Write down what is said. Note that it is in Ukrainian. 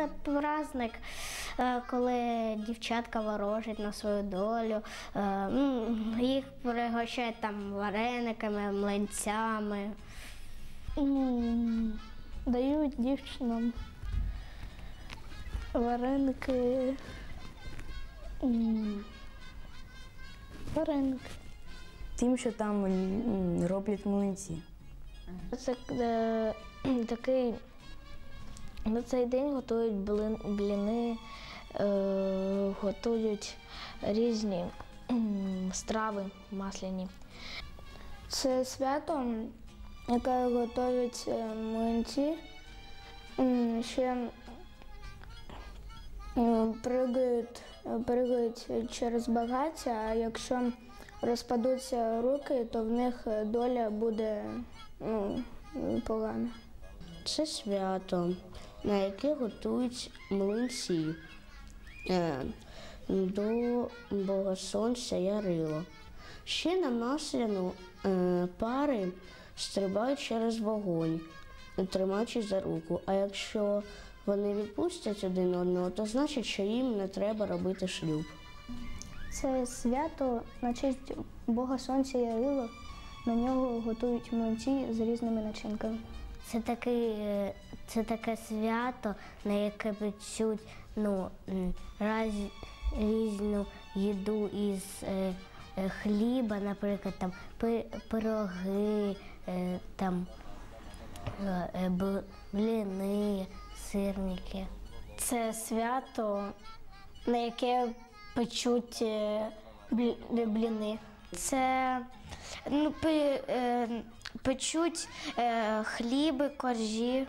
це праздник, е, коли дівчатка ворожать на свою долю. Е, ну, Їх пригощають там варениками, млинцями. Дають дівчинам вареники. Вареники. Тим, що там роблять млинці. Це е, такий на цей день готують бліни, е, готують різні страви масляні. Це свято, яке готують е, млинці. Ще м, пригають, пригають через багаття, а якщо розпадуться руки, то в них доля буде ну, погана. Це свято, на яке готують млинці е, до Бога Сонця Ярило. Ще на масляну е, пари стрибають через вогонь, тримаючись за руку. А якщо вони відпустять один одного, то значить, що їм не треба робити шлюб. Це свято на честь Бога Сонця Ярила. На нього готують млинці з різними начинками. Це такий, е, це таке свято, на яке печуть ну, раз, різну їду із е, е, хліба, наприклад, там пироги, е, там е, е, бліни, сирники. Це свято, на яке печуть е, бліни. Це ну, печуть е, хліби, коржі.